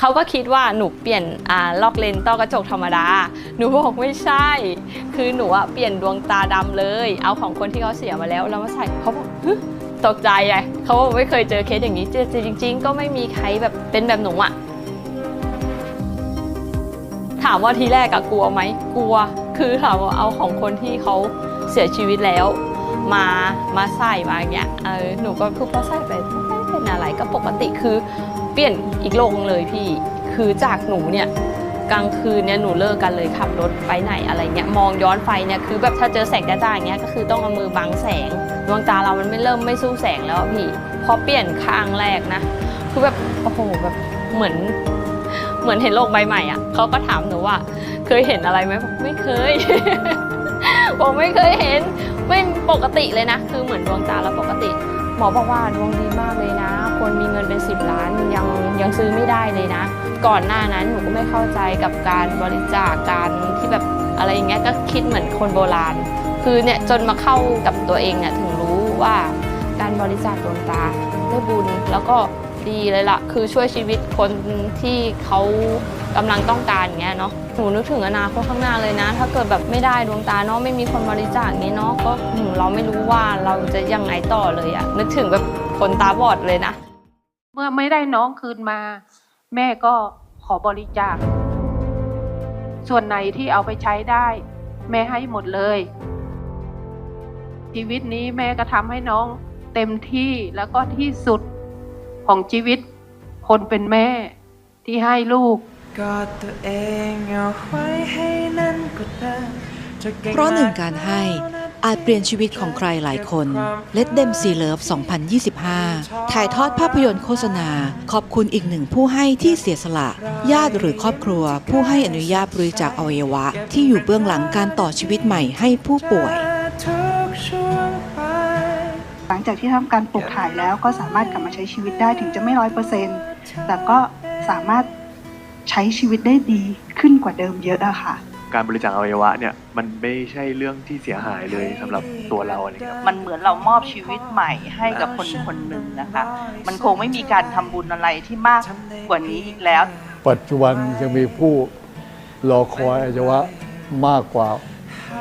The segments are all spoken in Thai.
เขาก็คิดว่าหนูเปลี่ยนอ่าลอกเลนส์ต้อกระจกธรรมดา หนูบอกไม่ใช่ คือหนูอะเปลี่ยนดวงตาดำเลย เอาของคนที่เขาเสียมาแล้วแล้วมาใส่เขาบอกตกใจไงเขาบอกไม่เคยเจอเคสอย่างนี้เจอจริง ๆ ก็ไม่มีใครแบบเป็นแบบหนูอะถามว่าทีแรกอะกลัวไหมกลัว คือถามว่าเอาของคนที่เขาเสียชีวิตแล้ว มามาใส่มาอย่างเงี้ยเออหนูก็คือพอใส่ไปไม่เป็นอะไรก็ปกติคือ เปลี่ยนอีกโลกนึงเลยพี่ คือจากหนูเนี่ยกลางคืนเนี่ยหนูเลิกกันเลยขับรถไปไหนอะไรเงี้ยมองย้อนไฟเนี่ยคือแบบถ้าเจอแสงจ้าๆอย่างเงี้ยก็คือต้องเอามือบังแสงดวงตาเรามันไม่เริ่มไม่สู้แสงแล้วพี่พอเปลี่ยนข้างแรกนะ คือแบบโอ้โหแบบเหมือน เหมือนเห็นโลกใบใหม่อะเขาก็ถามหนูว่า เคยเห็นอะไรไหมบอกไม่เคยบอกไม่เคยเห็นไม่ปกติเลยนะ คือเหมือนดวงตาเราปกติ หมอบอกว่าดวงดีมากเลยนะ คนมีเงินเป็น 10 ล้านยังยังซื้อไม่ได้เลยนะ ก่อนหน้านั้นหนูก็ไม่เข้าใจกับการบริจาคการที่แบบอะไรอย่างเงี้ยก็คิดเหมือนคนโบราณ คือเนี่ยจนมาเข้ากับตัวเองเนี่ยถึงรู้ว่าการบริจาคดวงตาได้บุญแล้วก็ดีเลยล่ะ คือช่วยชีวิตคนที่เขากำลังต้องการเงี้ยเนาะหนูนึกถึงอนาคตข้างหน้าเลยนะ ถ้าเกิดแบบไม่ได้ดวงตาเนาะไม่มีคนบริจาคนี้เนาะก็หนูเราไม่รู้ว่าเราจะยังไงต่อเลยอะนึกถึงแบบคนตาบอดเลยนะ เมื่อไม่ได้น้องคืนมา แม่ก็ขอบริจาค ส่วนไหนที่เอาไปใช้ได้ แม่ให้หมดเลย ชีวิตนี้แม่ก็ทำให้น้องเต็มที่แล้วก็ที่สุดของชีวิต คนเป็นแม่ที่ให้ลูกกอดตัวเองเอาไว้ให้นั่นก็ได้จะก่เพราะหนึ่งการให้ อาจเปลี่ยนชีวิตของใครหลายคน Let Them See Love 2025 ถ่ายทอดภาพยนตร์โฆษณา ขอบคุณอีกหนึ่งผู้ให้ที่เสียสละ ญาติหรือครอบครัว ผู้ให้อนุญาตบริจาคอวัยวะ ที่อยู่เบื้องหลังการต่อชีวิตใหม่ให้ผู้ป่วย หลังจากที่ทำการปลูกถ่ายแล้วก็สามารถกลับมาใช้ชีวิตได้ถึงจะไม่ร้อยเปอร์เซ็นต์แต่ก็สามารถใช้ชีวิตได้ดีขึ้นกว่าเดิมเยอะอะค่ะ การบริจาคอวัยวะเนี่ยมันไม่ใช่เรื่องที่เสียหายเลยสำหรับตัวเราอะไรเงี้ยมันเหมือนเรามอบชีวิตใหม่ให้กับคนคนหนึ่งนะคะ มันคงไม่มีการทำบุญอะไรที่มากกว่านี้อีกแล้ว ปัจจุบันยังมีผู้รอคอยอวัยวะมากกว่า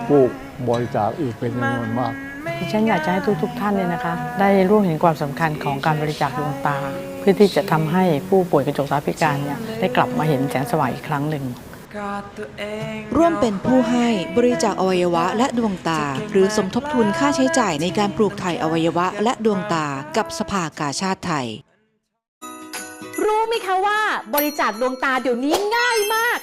ผู้บริจาคอีกเป็นจำนวนมาก ดิฉันอยากจะให้ทุกๆท่านเนี่ยนะคะ ได้ร่วมเห็นความสำคัญของการบริจาคดวงตา เพื่อที่จะทำให้ผู้ป่วยกระจกตาพิการเนี่ยได้กลับมาเห็นแสงสว่างอีกครั้งหนึ่งกอดตัวเอง ร่วมเป็นผู้ให้บริจาคอวัยวะและดวงตา หรือสมทบทุนค่าใช้จ่ายในการปลูกถ่ายอวัยวะและดวงตากับสภากาชาติไทย รู้ไหมคะว่าบริจาคดวงตาเดี๋ยวนี้ง่ายมาก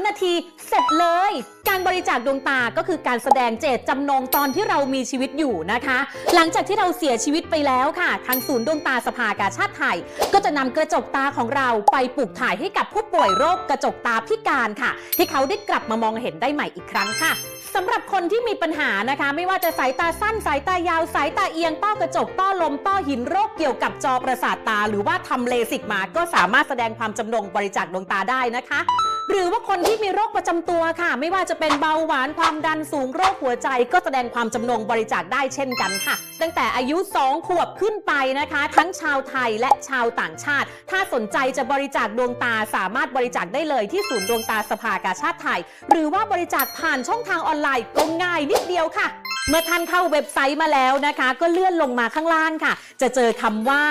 3 นาทีเสร็จเลย การบริจาคดวงตาก็คือการแสดงเจตจำนงตอนที่เรามีชีวิตอยู่นะคะ หลังจากที่เราเสียชีวิตไปแล้วค่ะ ทางศูนย์ดวงตาสภากาชาติไทย ก็จะนำกระจกตาของเราไปปลูกถ่ายให้กับผู้ป่วยโรคกระจกตาพิการค่ะ ที่เขาได้กลับมามองเห็นได้ใหม่อีกครั้งค่ะสำหรับคนที่มีปัญหานะคะ ไม่ว่าจะสายตาสั้นสายตายาวสายตาเอียงต้อกระจกต้อลมต้อหินโรคเกี่ยวกับจอประสาทตา หรือว่าทำเลสิกมาก็สามารถแสดงความจำนงบริจาคดวงตาได้นะคะ หรือว่าคนที่มีโรคประจำตัวค่ะ ไม่ว่าจะเป็นเบาหวานความดันสูงโรคหัวใจ ก็แสดงความจำนงบริจาคได้เช่นกันค่ะ ตั้งแต่อายุ 2 ขวบขึ้นไปนะคะ ทั้งชาวไทยและชาวต่างชาติ ถ้าสนใจจะบริจาคดวงตาสามารถบริจาคได้เลยที่ศูนย์ดวงตาสภากาชาติไทย หรือว่าบริจาคผ่านช่องทางออนไลน์ก็ง่ายนิดเดียวค่ะ เมื่อท่านเข้าเว็บไซต์มาแล้วนะคะ ก็เลื่อนลงมาข้างล่างค่ะ จะเจอคำว่า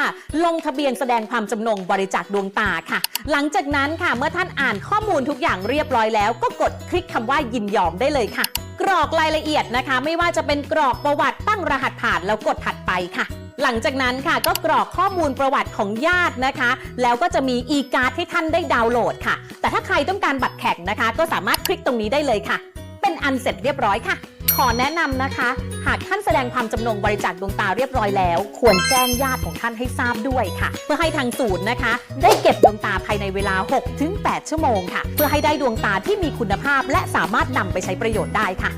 ลงทะเบียนแสดงความจำนงบริจาคดวงตาค่ะ หลังจากนั้นค่ะเมื่อท่านอ่านข้อมูลทุกอย่างเรียบร้อยแล้ว ก็กดคลิกคำว่ายินยอมได้เลยค่ะ กรอกรายละเอียดนะคะ ไม่ว่าจะเป็นกรอกประวัติตั้งรหัสผ่านแล้วกดถัดไปค่ะหลังจากนั้นค่ะก็กรอกข้อมูลประวัติของญาตินะคะ แล้วก็จะมี e-card ให้ท่านได้ดาวน์โหลดค่ะ แต่ถ้าใครต้องการบัตรแข่งนะคะ ก็สามารถคลิกตรงนี้ได้เลยค่ะ เป็นอันเสร็จเรียบร้อยค่ะ อแนะนำนะคะ หากท่านแสดงความจำนงบริจาคดวงตาเรียบร้อยแล้ว ควรแจ้งญาติของท่านให้ทราบด้วยค่ะ เพื่อให้ทางศูนย์นะคะ ได้เก็บดวงตาภายในเวลา 6-8 ชั่วโมงค่ะ เพื่อให้ได้ดวงตาที่มีคุณภาพ และสามารถนำไปใช้ประโยชน์ได้ค่ะ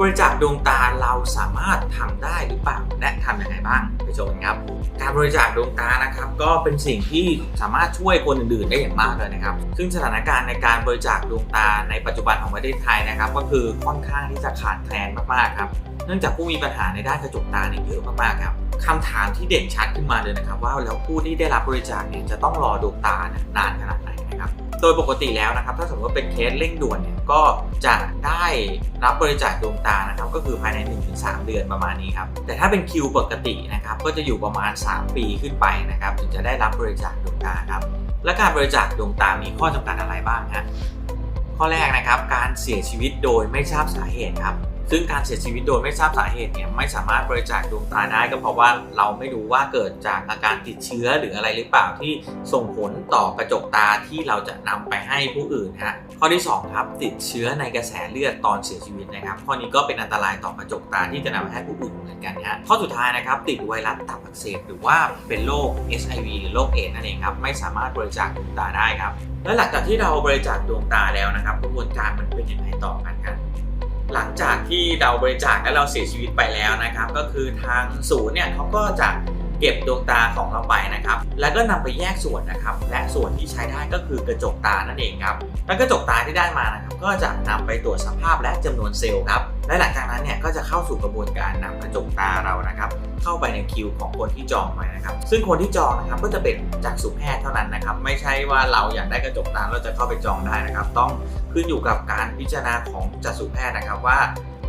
บริจาคดวงตาเราสามารถทำได้หรือเปล่าและทำยังไงบ้างไปชมกันครับ การบริจาคดวงตานะครับ ก็เป็นสิ่งที่สามารถช่วยคนอื่นๆ ได้อย่างมากเลยนะครับ ซึ่งสถานการณ์ในการบริจาคดวงตาในปัจจุบันของประเทศไทยนะครับ ก็คือค่อนข้างที่จะขาดแคลนมากๆครับเนื่องจากผู้มีปัญหาในด้านกระจกตาเนี่ยเยอะมากๆครับคำถามที่เด่นชัดขึ้นมาเลยนะครับ ว่าแล้วผู้ที่ได้รับบริจาคเนี่ยจะต้องรอดวงตาเนี่ยนานขนาดไหน โดยปกติแล้วนะครับถ้าสมมติว่าเป็นเคสเร่งด่วนเนี่ยก็จะได้รับบริจาคดวงตานะครับก็คือภายใน 1-3 เดือนประมาณนี้ครับแต่ถ้าเป็นคิวปกตินะครับก็จะอยู่ประมาณ 3 ปีขึ้นไปนะครับถึงจะได้รับบริจาคดวงตาครับและการบริจาคดวงตามีข้อจำกัดอะไรบ้างฮะข้อแรกนะครับการเสียชีวิตโดยไม่ทราบสาเหตุครับ ซึ่งการเสียชีวิตโดยไม่ทราบสาเหตุเนี่ยไม่สามารถบริจาคดวงตาได้ก็เพราะว่าเราไม่รู้ว่าเกิดจากอาการติดเชื้อหรืออะไรหรือเปล่าที่ส่งผลต่อกระจกตาที่เราจะนำไปให้ผู้อื่นฮะข้อที่สองครับติดเชื้อในกระแสเลือดตอนเสียชีวิตนะครับ ข้อนี้ก็เป็นอันตรายต่อกระจกตาที่จะนำไปให้ผู้อื่นเหมือนกันฮะข้อสุดท้ายนะครับติดไวรัสตับอักเสบหรือว่าเป็นโรค HIV หรือโรคเอดส์นั่นเองครับไม่สามารถบริจาคดวงตาได้ครับและหลังจากที่เราบริจาคดวงตาแล้วนะครับกระบวนการมันเป็นยังไงต่อกันครับ หลังจากที่เราบริจาคและเราเสียชีวิตไปแล้วนะครับ ก็คือทางศูนย์เนี่ยเขาก็จะ เก็บดวงตาของเราไปนะครับ แล้วก็นำไปแยกส่วนนะครับ และส่วนที่ใช้ได้ก็คือกระจกตานั่นเองครับและกระจกตาที่ได้มานะครับ ก็จะนำไปตรวจสภาพและจำนวนเซลล์ครับ และหลังจากนั้นเนี่ยก็จะเข้าสู่กระบวนการนำกระจกตาเรานะครับ เข้าไปในคิวของคนที่จองไว้นะครับ ซึ่งคนที่จองนะครับก็จะเป็นจากสุแพทย์เท่านั้นนะครับ ไม่ใช่ว่าเราอยากได้กระจกตาเราจะเข้าไปจองได้นะครับ ต้องขึ้นอยู่กับการพิจารณาของจักษุแพทย์นะครับว่า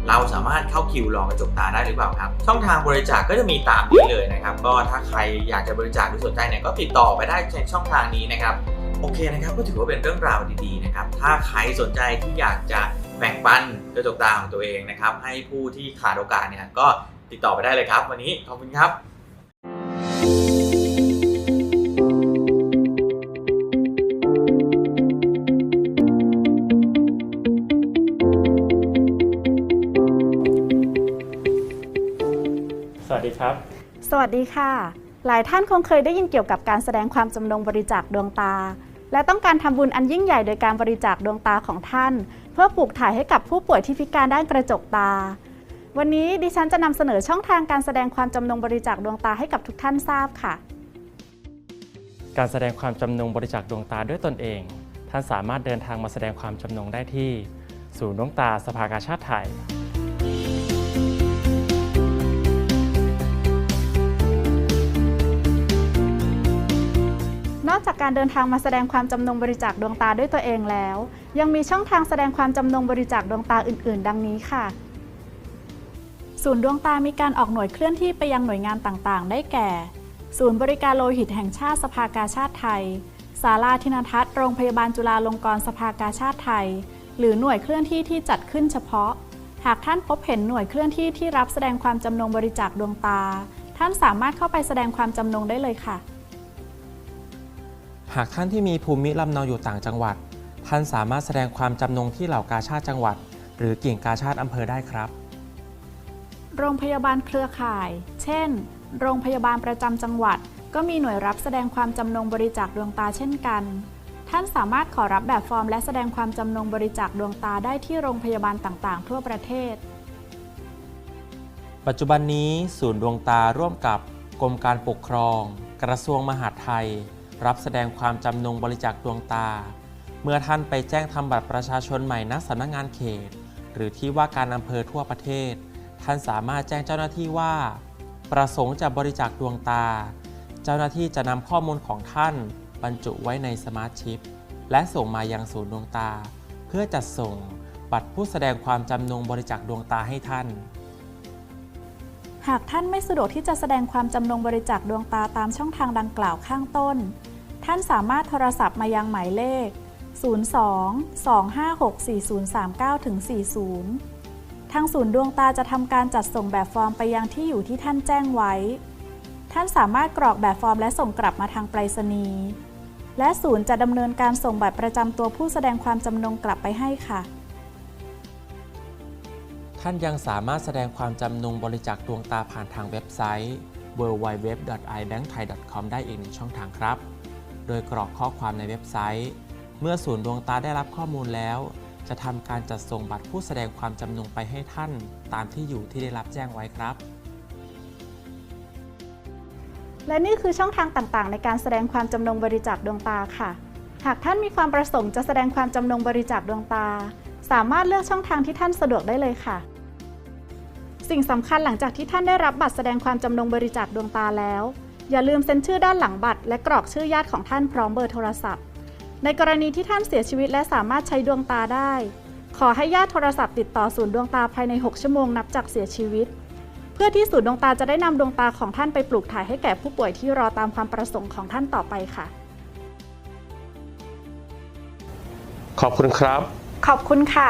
เราสามารถเข้าคิวรองกระจกตาได้หรือเปล่าครับ ช่องทางบริจาคก็จะมีตามนี้เลยนะครับ ก็ถ้าใครอยากจะบริจาคหรือสนใจเนี่ยก็ติดต่อไปได้ในช่องทางนี้นะครับ โอเคนะครับ ก็ถือว่าเป็นเรื่องราวดีๆนะครับ ถ้าใครสนใจที่อยากจะแบ่งปันกระจกตาของตัวเองนะครับ ให้ผู้ที่ขาดโอกาสเนี่ยก็ติดต่อไปได้เลยครับ วันนี้ขอบคุณครับ สวัสดีครับ สวัสดีค่ะ หลายท่านคงเคยได้ยินเกี่ยวกับการแสดงความจำนงบริจาคดวงตา และต้องการทำบุญอันยิ่งใหญ่โดยการบริจาคดวงตาของท่าน เพื่อปลูกถ่ายให้กับผู้ป่วยที่พิการด้านกระจกตา วันนี้ดิฉันจะนำเสนอช่องทางการแสดงความจำนงบริจาคดวงตาให้กับทุกท่านทราบค่ะ การแสดงความจำนงบริจาคดวงตาด้วยตนเอง ท่านสามารถเดินทางมาแสดงความจำนงได้ที่ ศูนย์ดวงตาสภากาชาติไทย จากการเดินทางมาแสดงความจำนงบริจาคดวงตาด้วยตัวเองแล้ว ยังมีช่องทางแสดงความจำนงบริจาคดวงตาอื่น ๆ ดังนี้ค่ะ ศูนย์ดวงตามีการออกหน่วยเคลื่อนที่ไปยังหน่วยงานต่าง ๆ ได้แก่ ศูนย์บริการโลหิตแห่งชาติสภากาชาติไทยศาลาธินทัศน์โรงพยาบาลจุฬาลงกรณ์สภากาชาติไทย หรือหน่วยเคลื่อนที่ที่จัดขึ้นเฉพาะ หากท่านพบเห็นหน่วยเคลื่อนที่ที่รับแสดงความจำนงบริจาคดวงตา ท่านสามารถเข้าไปแสดงความจำนงได้เลยค่ะ หากท่านที่มีภูมิลำเนาอยู่ต่างจังหวัด ท่านสามารถแสดงความจำนงที่เหล่ากาชาติจังหวัด หรือกิ่งกาชาติอำเภอได้ครับ โรงพยาบาลเครือข่าย เช่น โรงพยาบาลประจำจังหวัด ก็มีหน่วยรับแสดงความจำนงบริจาคดวงตาเช่นกัน ท่านสามารถขอรับแบบฟอร์มและแสดงความจำนงบริจาคดวงตาได้ที่โรงพยาบาลต่างๆ ทั่วประเทศ ปัจจุบันนี้ศูนย์ดวงตาร่วมกับกรมการปกครอง กระทรวงมหาดไทย รับแสดงความจำนงบริจาคดวงตา เมื่อท่านไปแจ้งทำบัตรประชาชนใหม่ณสำนักงานเขต หรือที่ว่าการอำเภอทั่วประเทศ ท่านสามารถแจ้งเจ้าหน้าที่ว่า ประสงค์จะบริจาคดวงตา เจ้าหน้าที่จะนำข้อมูลของท่านบรรจุไว้ในสมาร์ทชิป และส่งมายังศูนย์ดวงตา เพื่อจัดส่งบัตรผู้แสดงความจำนงบริจาคดวงตาให้ท่าน หากท่านไม่สะดวกที่จะแสดงความจำนงบริจาคดวงตาตามช่องทางดังกล่าวข้างต้น ท่านสามารถโทรศัพท์มายังหมายเลข 02 256 4039 40 ทางศูนย์ดวงตาจะทำการจัดส่งแบบฟอร์มไปยังที่อยู่ที่ท่านแจ้งไว้ ท่านสามารถกรอกแบบฟอร์มและส่งกลับมาทางไปรษณีย์และศูนย์จะดำเนินการส่งบัตรประจำตัวผู้แสดงความจำนงกลับไปให้ค่ะ ท่านยังสามารถแสดงความจำนงบริจาคดวงตาผ่านทางเว็บไซต์ www.ibankthai.com ได้อีกหนึ่งช่องทางครับ โดยกรอกข้อความในเว็บไซต์ เมื่อศูนย์ดวงตาได้รับข้อมูลแล้ว จะทำการจัดส่งบัตรผู้แสดงความจำนงไปให้ท่าน ตามที่อยู่ที่ได้รับแจ้งไว้ครับ และนี่คือช่องทางต่างๆ ในการแสดงความจำนงบริจาคดวงตาค่ะ หากท่านมีความประสงค์จะแสดงความจำนงบริจาคดวงตาสามารถเลือกช่องทางที่ท่านสะดวกได้เลยค่ะ สิ่งสำคัญหลังจากที่ท่านได้รับบัตรแสดงความจำนงบริจาคดวงตาแล้ว อย่าลืมเซ็นชื่อด้านหลังบัตร และกรอกชื่อญาติของท่านพร้อมเบอร์โทรศัพท์ ในกรณีที่ท่านเสียชีวิตและสามารถใช้ดวงตาได้ ขอให้ญาติโทรศัพท์ติดต่อศูนย์ดวงตาภายใน 6 ชั่วโมงนับจากเสียชีวิต เพื่อที่ศูนย์ดวงตาจะได้นำดวงตาของท่านไปปลูกถ่ายให้แก่ผู้ป่วยที่รอตามความประสงค์ของท่านต่อไปค่ะ ขอบคุณครับ ขอบคุณค่ะ